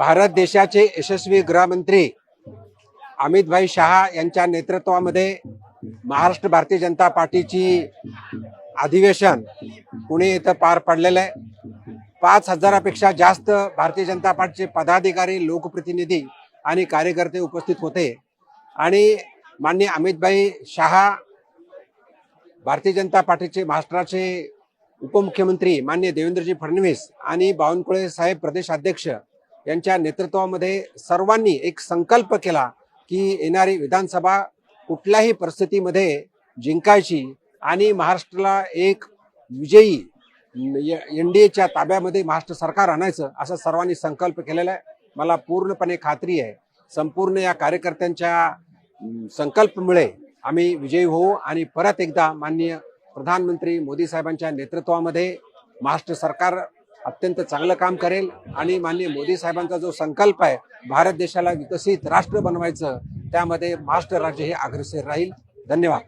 भारत देशाचे यशस्वी गृहमंत्री अमितभाई शहा यांच्या नेतृत्वामध्ये महाराष्ट्र भारतीय जनता पार्टीची अधिवेशन पुणे इथं पार पडलेलं आहे. पाच हजारापेक्षा जास्त भारतीय जनता पार्टीचे पदाधिकारी लोकप्रतिनिधी आणि कार्यकर्ते उपस्थित होते. आणि माननीय अमितभाई शहा भारतीय जनता पार्टीचे महाराष्ट्राचे उपमुख्यमंत्री मान्य देवेंद्रजी फडणवीस आणि बावनकुळे साहेब प्रदेशाध्यक्ष यांच्या नेतृत्वामध्ये सर्वांनी एक संकल्प केला की येणारी विधानसभा कुठल्याही परिस्थितीमध्ये जिंकायची आणि महाराष्ट्राला एक विजयी एन डी एच्या ताब्यामध्ये महाराष्ट्र सरकार आणायचं असा सर्वांनी संकल्प केलेला आहे. मला पूर्णपणे खात्री आहे. संपूर्ण या कार्यकर्त्यांच्या संकल्पमुळे आम्ही विजयी होऊ आणि परत एकदा माननीय प्रधानमंत्री मोदी साहेबांच्या नेतृत्वामध्ये महाराष्ट्र सरकार अत्यंत चांगलं काम करेल. आणि माननीय मोदी साहेबांचा जो संकल्प आहे भारत देशाला विकसित राष्ट्र बनवायचं त्यामध्ये महाराष्ट्र राज्य हे अग्रेसर राहील. धन्यवाद.